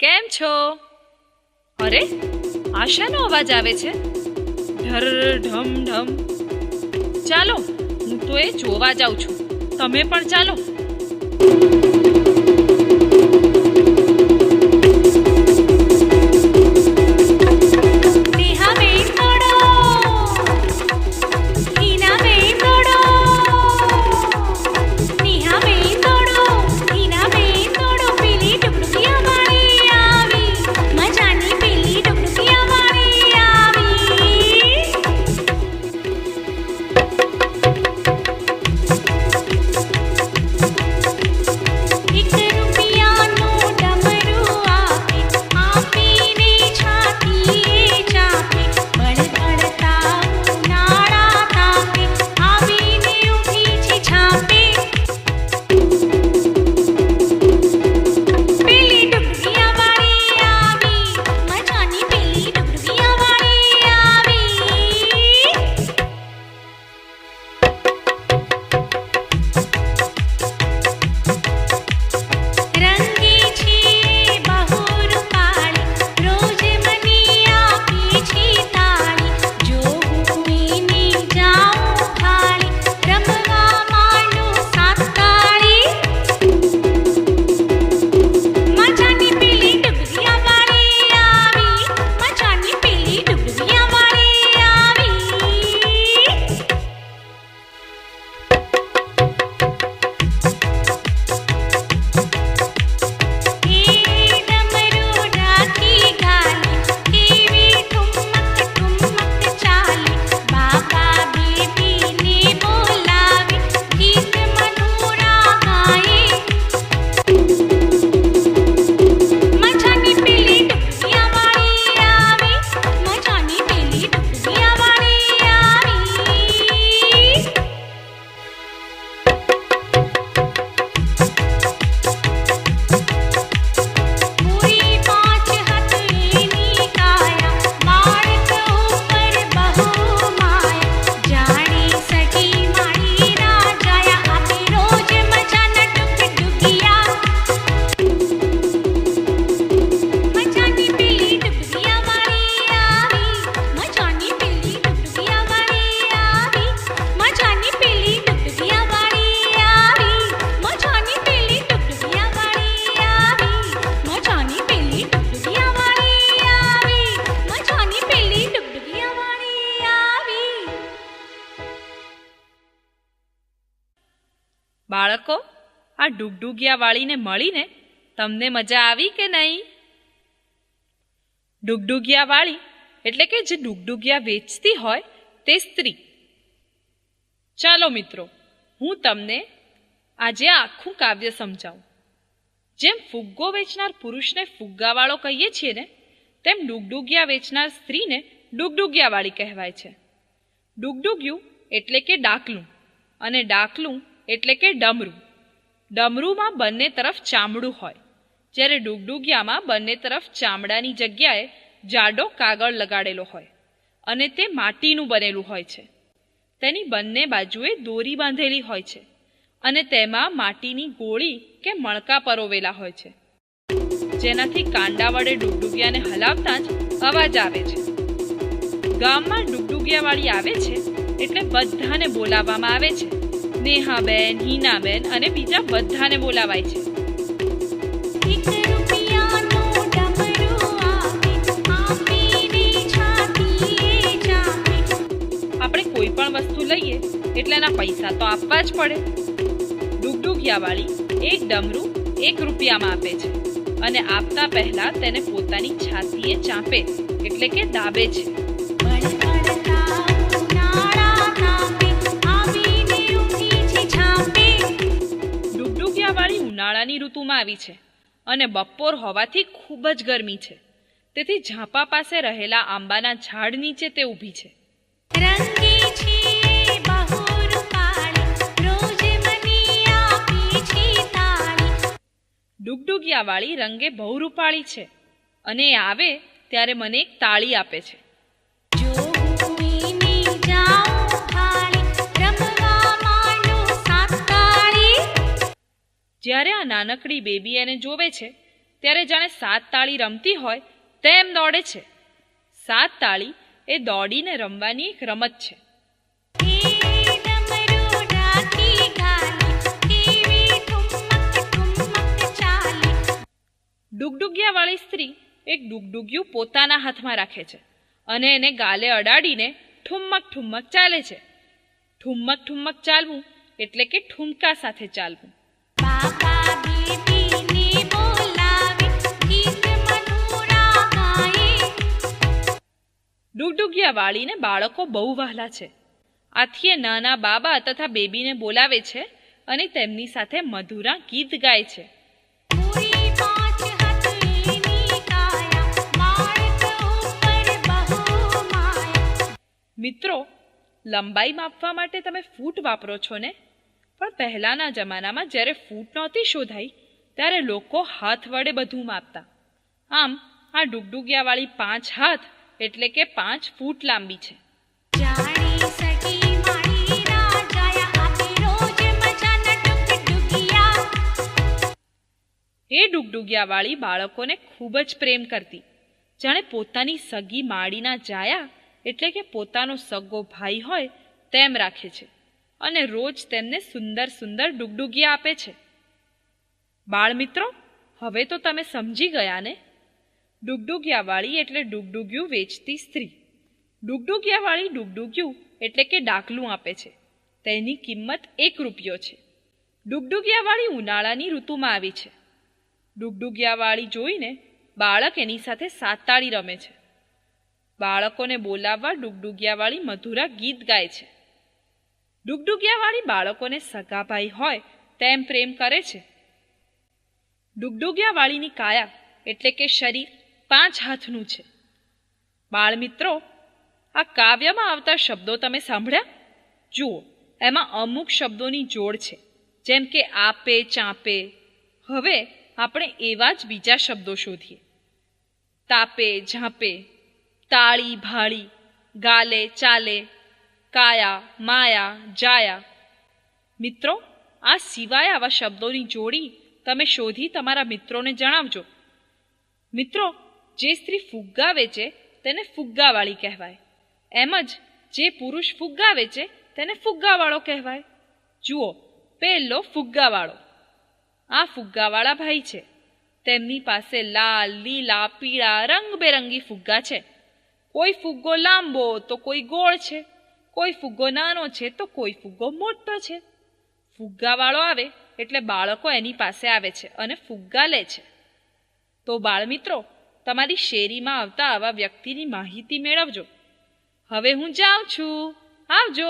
કેમ છો? અરે, આશાનો અવાજ આવે છે? ઢર, ઢમ ઢમ. ચાલો, હું તો એ જોવા જાઉં છું. તમે પણ ચાલો. બાળકો, આ ડુગડુગિયા વાળીને મળીને તમને મજા આવી કે નહીં? ડુગડુગિયા વાળી એટલે કે જે ડુગડુગિયા વેચતી હોય તે સ્ત્રી. ચાલો મિત્રો, હું તમને આજે આખું કાવ્ય સમજાવું. જેમ ફુગ્ગો વેચનાર પુરુષને ફુગ્ગાવાળો કહીએ છીએ ને, તેમ ડુગડુગિયા વેચનાર સ્ત્રીને ડુગડુગિયાવાળી કહેવાય છે. ડુગડુગિયું એટલે કે ડાકલું, અને ડાકલું એટલે કે ડમરું. ડમરુમાં બંને તરફ ચામડું હોય. જ્યારે ડુગડુગિયામાં બંને તરફ ચામડાની જગ્યાએ જાડો કાગળ લગાડેલો હોય અને તે માટીનું બનેલું હોય છે. તેની બંને બાજુએ દોરી બાંધેલી હોય છે અને તેમાં માટીની ગોળી કે મણકા પરોવેલા હોય છે. જેનાથી કાંડા વડે ડુગડુગિયાને હલાવતા જ અવાજ આવે છે. ગામમાં ડુગડુગિયાવાળી આવે છે એટલે બધાને બોલાવવામાં આવે છે. નેહાબેન હિનાબેન અને બીજા બધાને બોલાવાય છે. આપણે કોઈ પણ વસ્તુ લઈએ એટલે એના પૈસા તો આપવા જ પડે. ડુગડુગિયાવાળી એક ડમરું એક રૂપિયામાં આપે છે અને આપતા પહેલા તેને પોતાની છાતીએ ચાંપે, એટલે કે દાબે છે. ઉનાળાની ઋતુમાં આવી છે અને બપોર હોવાથી ખૂબ જ ગરમી છે. તેથી ઝાંપા પાસે રહેલા આંબાના ઝાડ નીચે તે ઊભી છે. ડુગડુગિયાવાળી રંગે બહુ રૂપાળી છે અને એ આવે ત્યારે મને એક તાળી આપે છે. જ્યારે આ નાનકડી બેબી એને જોવે છે, ત્યારે જાણે સાત તાળી રમતી હોય તેમ દોડે છે. સાત તાળી એ દોડીને રમવાની એક રમત છે. ડુગડુગિયાવાળી સ્ત્રી એક ડુગડુગિયું પોતાના હાથમાં રાખે છે અને એને ગાલે અડાડીને ઠુમ્મક ઠુમ્મક ચાલે છે. ઠુમ્મક ઠુમ્મક ચાલવું એટલે કે ઠુમકા સાથે ચાલવું. ડુગડુગિયા વાળીને બાળકો બહુ વહાલા છે. આથી એ નાના બાબા તથા બેબીને બોલાવે છે અને તેમની સાથે મધુરા ગીત ગાય છે. મિત્રો લંબાઈ માપવા માટે તમે ફૂટ વાપરો છો ને? પણ પહેલાંના જમાનામાં જ્યારે ફૂટ નહોતી શોધાઈ ત્યારે લોકો હાથ વડે બધું માપતા. આમ આ ડુગડુગિયાવાળી પાંચ હાથ એટલે કે પાંચ ફૂટ લાંબી છે. એ ડુગડુગિયાવાળી બાળકોને ખૂબ જ પ્રેમ કરતી. જાણે પોતાની સગી માળીના જાયા એટલે કે પોતાનો સગો ભાઈ હોય તેમ રાખે છે અને રોજ તેમને સુંદર સુંદર ડુગડુગિયા આપે છે. બાળમિત્રો હવે તો તમે સમજી ગયા ને? ડુગડુગિયાવાળી એટલે ડુગડુગ્યું વેચતી સ્ત્રી. ડુગડુગિયાવાળી ડુગડુગ્યું એટલે કે ડાકલું આપે છે. તેની કિંમત એક રૂપિયો છે. ડુગડુગિયાવાળી ઉનાળાની ઋતુમાં આવી છે. ડુગડુગિયાવાળી જોઈને બાળક એની સાથે સાતાળી રમે છે. બાળકોને બોલાવવા ડુગડુગિયાવાળી મધુરા ગીત ગાય છે. ડુગડુગિયાવાળી બાળકોને સગાભાઈ હોય તેમ પ્રેમ કરે છે. ડુગડુગિયાવાળીની કાયા એટલે કે શરીર પાંચ હાથનું છે. બાળમિત્રો, આ કાવ્યમાં આવતા શબ્દો તમે સાંભળ્યા? જુઓ, એમાં અમુક શબ્દોની જોડ છે, જેમ કે આપે, ચાંપે. હવે આપણે એવા જ બીજા શબ્દો શોધીએ. તાપે, ઝાંપે, તાળી, ભાળી, ગાલે, ચાલે, કાયા, માયા, જાયા. મિત્રો, આ સિવાય આવા શબ્દોની જોડી તમે શોધી તમારા મિત્રોને જણાવજો. મિત્રો જે સ્ત્રી ફુગ્ગા વેચે તેને ફુગ્ગાવાળી કહેવાય. એમ જ જે પુરુષ ફુગ્ગા વેચે તેને ફુગ્ગાવાળો કહેવાય. જુઓ, પહેલો ફુગ્ગાવાળો. આ ફુગ્ગાવાળા ભાઈ છે. તેમની પાસે લાલ, લીલા, પીળા, રંગબેરંગી ફુગ્ગા છે. કોઈ ફુગ્ગો લાંબો તો કોઈ ગોળ છે. કોઈ ફુગ્ગો નાનો છે તો કોઈ ફુગ્ગો મોટો છે. ફુગ્ગાવાળો આવે એટલે બાળકો એની પાસે આવે છે અને ફુગ્ગા લે છે. તો બાળમિત્રો તમારી શેરીમાં આવતા આવા વ્યક્તિની માહિતી મેળવજો. હવે હું જાઉં છું. આવજો.